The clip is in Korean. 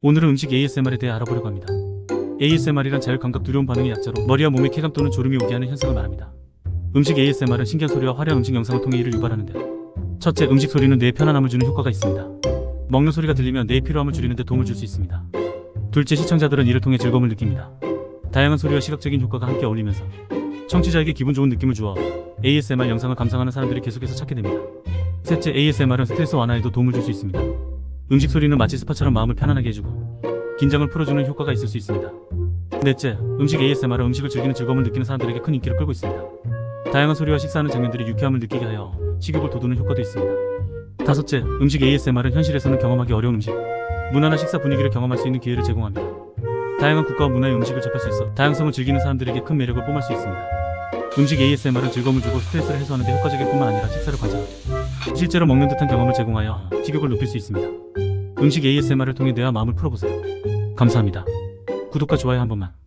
오늘은 음식 ASMR에 대해 알아보려고 합니다. ASMR이란 자율감각 두려움 반응의 약자로 머리와 몸에 쾌감 또는 졸음이 오게 하는 현상을 말합니다. 음식 ASMR은 신기한 소리와 화려한 음식 영상을 통해 이를 유발하는데요. 첫째, 음식 소리는 뇌에 편안함을 주는 효과가 있습니다. 먹는 소리가 들리면 뇌의 피로함을 줄이는 데 도움을 줄 수 있습니다. 둘째, 시청자들은 이를 통해 즐거움을 느낍니다. 다양한 소리와 시각적인 효과가 함께 어울리면서 청취자에게 기분 좋은 느낌을 주어 ASMR 영상을 감상하는 사람들이 계속해서 찾게 됩니다. 셋째, ASMR은 스트레스 완화에도 도움을 줄 수 있습니다. 음식 소리는 마치 스파처럼 마음을 편안하게 해주고 긴장을 풀어주는 효과가 있을 수 있습니다. 넷째, 음식 ASMR은 음식을 즐기는 즐거움을 느끼는 사람들에게 큰 인기를 끌고 있습니다. 다양한 소리와 식사하는 장면들이 유쾌함을 느끼게 하여 식욕을 돋우는 효과도 있습니다. 다섯째, 음식 ASMR은 현실에서는 경험하기 어려운 음식, 문화나 식사 분위기를 경험할 수 있는 기회를 제공합니다. 다양한 국가와 문화의 음식을 접할 수 있어 다양성을 즐기는 사람들에게 큰 매력을 뽐할 수 있습니다. 음식 ASMR은 즐거움을 주고 스트레스를 해소하는 데 효과적일 뿐만 아니라 식사를 관찰하고 실제로 먹는 듯한 경험을 제공하여 식욕을 높일 수 있습니다. 음식 ASMR을 통해 뇌와 마음을 풀어보세요. 감사합니다. 구독과 좋아요 한 번만.